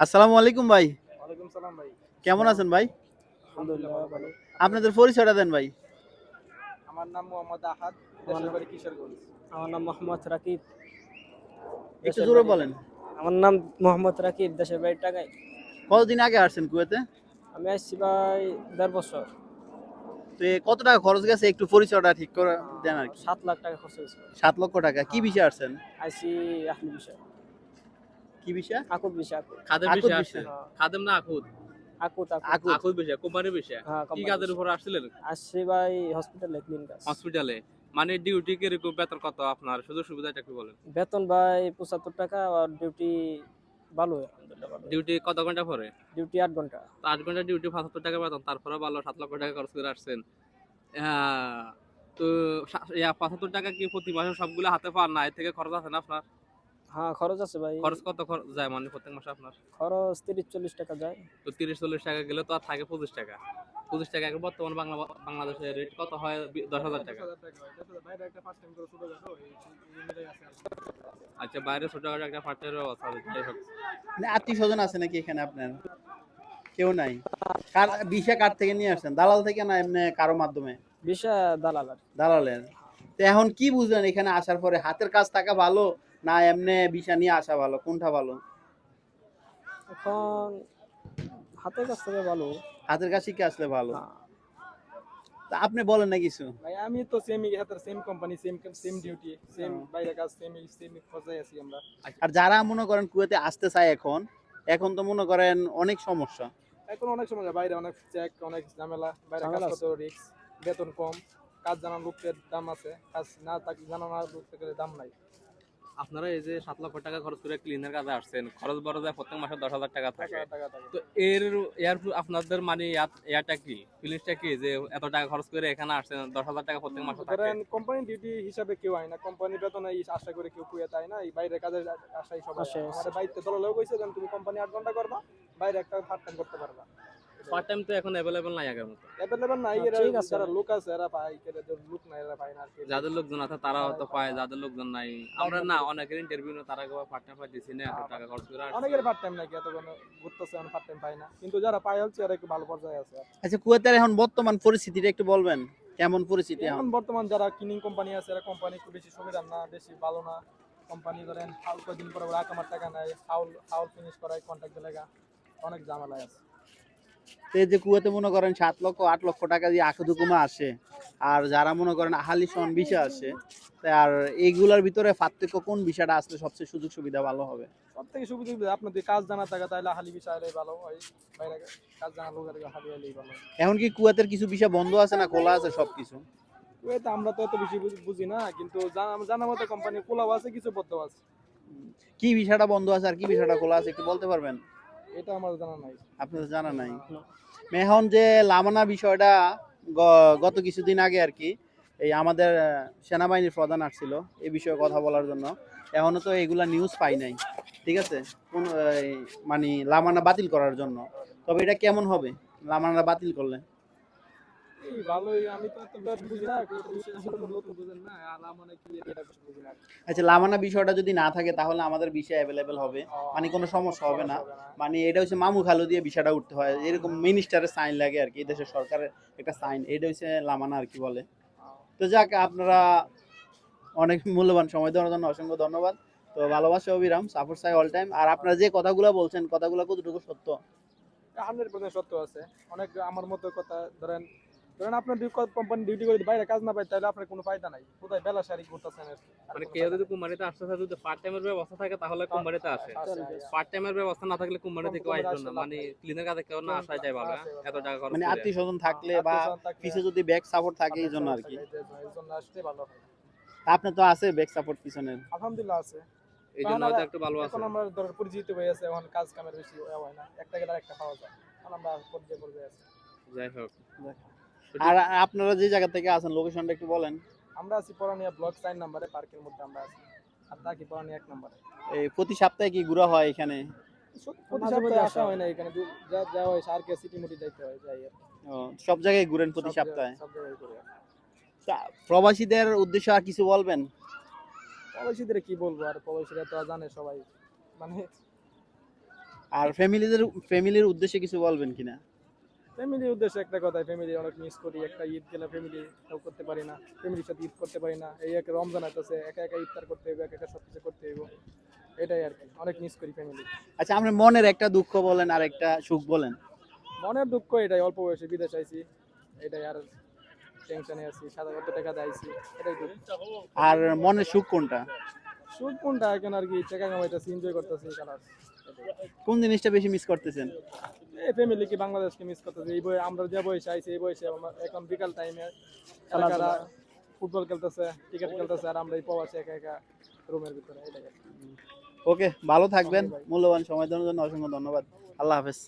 আসসালামু আলাইকুম ভাই। ওয়ালাইকুম সালাম ভাই। কেমন আছেন ভাই? আলহামদুলিল্লাহ ভালো। আপনাদের পরিচয়টা দেন ভাই। আমার নাম মোহাম্মদ আহাদ কিশোরগঞ্জ। আমার নাম মোহাম্মদ রাকিব। একটু জোরে বলেন। আমার নাম মোহাম্মদ রাকিব দেশের বাড়ি টাকায় কতদিন আগে আসছেন কুয়েতে? আমি আসছি ভাই দেড় বছর। তো এ কত টাকা খরচ গেছে? একটু পরিচয়টা ঠিক করে দেন আর কি। সাত লাখ টাকা খরচ হয়েছে। সাত লক্ষ টাকা। কি বিষয়ে আসছেন? আইসি আকুল বিষয়। কি বিষয়? আকুল বিষয় খাদের বিষয়। আসছে খাদেম না আকুত? আকুত আকুত। আকুত। বিষয় কোম্পানির বিষয়? হ্যাঁ কি কাজের উপর আসছিলেন? আসছি ভাই হসপিটালে ক্লিন কাজ। হসপিটালে মানে ডিউটি কীরকম? বেতন কত আপনার? সুযোগ সুবিধাটা একটু বলেন। বেতন ভাই পঁচাত্তর টাকা আর ডিউটি ভালো ডিউটি কত ঘণ্টা পরে? ডিউটি আট ঘণ্টা। আট ঘণ্টা ডিউটি পঁচাত্তর টাকা বেতন তারপরে ভালো সাত লক্ষ টাকা খরচ করে আসছেন। হ্যাঁ, তো পঁচাত্তর টাকা কি প্রতি মাসে সবগুলো হাতে পান না? এর থেকে খরচ আছে না আপনার? হ্যাঁ খরচ আছে ভাই। খরচ কত খরচ যায় মানে প্রত্যেক মাসে আপনার? খরচ তিরিশ চল্লিশ টাকা যায়। তো তিরিশ চল্লিশ টাকা গেলে তো আর থাকে পঁচিশ টাকা। পঁচিশ টাকা এখন বর্তমান বাংলা বাংলাদেশের রেট কত হয়? দশ হাজার টাকা। আচ্ছা বাইরে ছোটখাটো একটা ব্যবস্থা আছে যাই হোক। মানে আত্মীয় স্বজন আছে নাকি এখানে আপনার? কেউ নাই? কার বিষা কার থেকে নিয়ে আসছেন? দালাল থেকে না এমনি কারও মাধ্যমে? বিষয় দালাল আর দালালের। তো এখন কি বুঝলেন? এখানে আসার পরে হাতের কাজ থাকা ভালো না এমনি বিষা নিয়ে আসা ভালো কোনটা ভালো? এখন হাতের কাছ থেকে ভালো। হাতের কাজ শিখে আসলে ভালো। তা আপনি বলেন না কিছু। ভাই আমি তো সেম হাতের same company same same duty same বাইরে কাজ সেম সেম খোঁজাই আছি আমরা। আর যারা মনে করেন কুয়েতে আসতে চায় এখন এখন তো মনে করেন অনেক সমস্যা। এখন অনেক সমস্যা বাইরে অনেক চেক অনেক ঝামেলা বাইরে কাজ কত রিস্ক বেতন কম কাজ জানার লোকের দাম আছে কাজ না থাকলে জানানোর লোকের দাম নাই। আপনারা এই যে সাত লক্ষ টাকা খরচ করে ক্লিনের কাজে আসছেন খরচ বড় যায় প্রত্যেক মাসে দশ হাজার টাকা থাকে। তো এর এর আপনাদের মানে ইয়াটা কি? ফিলিংসটা কি যে এত টাকা খরচ করে এখানে আসছেন দশ হাজার টাকা প্রত্যেক মাসে থাকে? ধরেন কোম্পানি ডিউটি হিসাবে কেউ আয় না। কোম্পানি বেতনে এই আশা করে কেউ কুয়ে তাই না। এই বাইরে কাজের আশাই সবাই। আমাদের বাড়িতে দলেও কইছে যেন তুমি কোম্পানি আট ঘণ্টা করবা বাইরে একটা পার্ট টাইম করতে পারবা। পার্ট টাইম তো এখন অ্যাভেলেবেল নাই আগের মতো। অ্যাভেলেবল নাই হ্যাঁ, এরা ঠিক আছে। যারা লোক আছে এরা পায় এরা লোক নাই এরা পায় না আর যাদের লোকজন আছে তারা হয়তো পায় যাদের লোকজন নাই। আমরা না অনেকের ইন্টারভিউ তারা কেউ পার্ট টাইম পাইতেছি না এত টাকা খরচ করে অনেকের পার্ট টাইম নাকি এত কোনো ঘুরতেছে অনেক পার্ট টাইম পায় না। কিন্তু যারা পায় হচ্ছে এরা একটু ভালো পর্যায়ে আছে। আচ্ছা কুয়েতের এখন বর্তমান পরিস্থিতিটা একটু বলবেন কেমন পরিস্থিতি এখন এখন? বর্তমান যারা কিনিং কোম্পানি আছে এরা কোম্পানি একটু বেশি সুবিধা না বেশি ভালো না। কোম্পানি ধরেন হাউল কদিন পরে ওরা আমার টাকা নেয় হাউল হাউল ফিনিশ করায় কন্ট্রাক্ট লাগা অনেক ঝামেলায় আছে। তো এই যে কুয়েতে মনে করেন সাত লক্ষ আট লক্ষ টাকা দিয়ে আখুদুকুমা আসে আর যারা মনে করেন আহালি সন বিষয় আসে আর এইগুলার ভিতরে পার্থক্য কোন বিষয়টা আসলে সবচেয়ে সুযোগ সুবিধা ভালো হবে? সব থেকে সুবিধা আপনার কাজ জানা থাকে তাহলে হালি বিষয় ভালো হয়। বাইরে কাজ জানা হালি এলেই ভালো এখন কি কুয়েতের কিছু বিষয় বন্ধ আছে না খোলা আছে সবকিছু? কুয়েতে আমরা তো এত বেশি বুঝ- না কিন্তু জানা জানা মতো কোম্পানি খোলাও আছে কিছু বদ্ধ আছে। কি বিষয়টা বন্ধ আছে আর কি বিষয়টা খোলা আছে একটু বলতে পারবেন? এটা আমার জানা নাই। আপনাদের জানা নাই? এখন যে লামানা বিষয়টা গত কিছুদিন আগে আর কি, এই আমাদের সেনাবাহিনীর প্রধান আসছিল এই বিষয়ে কথা বলার জন্য। এখনও তো এগুলা নিউজ পাই নাই, ঠিক আছে? কোন মানে লামানা বাতিল করার জন্য। তবে এটা কেমন হবে? লামানা বাতিল করলে? আচ্ছা লামানা বিষয়টা যদি না থাকে তাহলে আমাদের বিষয় অ্যাভেলেবেল হবে। মানে কোনো সমস্যা হবে না। মানে এটা হচ্ছে মামু খালু দিয়ে বিষয়টা উঠতে হয়। এরকম মিনিস্টারের সাইন লাগে আর কি দেশের সরকারের একটা সাইন এটা হচ্ছে লামানা আর কি বলে। তো যাক আপনারা অনেক মূল্যবান সময় দেওয়ার জন্য অসংখ্য ধন্যবাদ। তো ভালোবাসা অবিরাম সাপোর্ট চাই অল টাইম আর আপনারা যে কথাগুলো বলছেন কথাগুলো কতটুকু সত্য? হান্ড্রেড পার্সেন্ট সত্য আছে। অনেক আমার মতো কথা ধরেন ধরেন আপনার কোম্পানি ডিউটি করে বাইরে কাজ না পায় তাহলে আপনার কোনো ফায়দা নাই। কোথায় বেলা সারি করতেছেন মানে কেউ যদি কোম্পানিতে আসতে চায় যদি পার্ট টাইমের ব্যবস্থা থাকে তাহলে কোম্পানিতে আসে। পার্ট টাইমের ব্যবস্থা না থাকলে কোম্পানি থেকে কোম্পানিতে আসবে না। মানে ক্লিনের কাজে কেউ না আসাই যায় ভালো এত টাকা খরচ মানে আত্মীয় স্বজন থাকলে বা আত্মীয়স্বজন পিছে যদি ব্যাক সাপোর্ট থাকে এই জন্য আর কি। ভালো হয়। আপনার তো আছে ব্যাক সাপোর্ট পিছনের। আলহামদুলিল্লাহ আছে। এই জন্য হয়তো একটু ভালো আছে। এখন আমরা ধর পরিচিত হয়ে আছে এখন কাজ কামের বেশি হয় না। একটা গেলে একটা পাওয়া যায়। এখন আমরা পর্যায়ে পর্যায়ে আছি। যাই হোক। আর আপনারা যে জায়গা থেকে আছেন লোকেশনটা একটু বলেন। আমরা আছি পরানিয়া ব্লক সাইন নাম্বারে পার্কের মধ্যে আমরা আছি। আর তাকি পরানিয়া এক নাম্বারে? এই প্রতি সপ্তাহে কি ঘোরা হয় এখানে? প্রতি সপ্তাহে আসা হয় না এখানে। যা যাওয়া হয় আর কে সিটি মুটি যাইতে হয় যাই আর ও, সব জায়গায় ঘুরেন প্রতি সপ্তাহে? সব জায়গায় কি। তা প্রবাসীদের উদ্দেশ্যে আর কিছু বলবেন? প্রবাসীদের কি বলব? আর প্রবাসীরা তো জানে সবাই। মানে আর ফ্যামিলিদের ফ্যামিলির উদ্দেশ্যে কিছু বলবেন কিনা? ফ্যামিলির উদ্দেশ্যে একটা কথা ফ্যামিলি অনেক মিস করি। একটা ঈদ গেলে ফ্যামিলি তাও করতে পারি না ফ্যামিলির সাথে ঈদ করতে পারি না। এই এক রমজান আসতেছে একা একা ইফতার করতে হইব একা একা সব কিছু করতে হইব। এটাই আর কি অনেক মিস করি ফ্যামিলি আচ্ছা আপনার মনের একটা দুঃখ বলেন আর একটা সুখ বলেন। মনের দুঃখ এটাই অল্প বয়সে বিদেশ আইছি এটাই আর টেনশনে আছি সাত কত টাকা দেয়ছি এটাই দুঃখ। আর মনের সুখ কোনটা? সুখ কোনটা? এখন আর কি টাকা কামাইতেছি এনজয় করতেছি কালার কোন জিনিসটা বেশি মিস করতেছেন? এই ফ্যামিলি কি বাংলাদেশকে মিস করতেছে। এই বই আমরা যে বয়সে আইছি এই বয়সে এখন বিকাল টাইমে খেলাধুলা। ফুটবল খেলতেছে ক্রিকেট খেলতেছে আর আমরা এই একা একা রুমের ভিতরে। এটাই ওকে ভালো থাকবেন। মূল্যবান সময় দেওয়ার জন্য অসংখ্য ধন্যবাদ। আল্লাহ হাফেজ।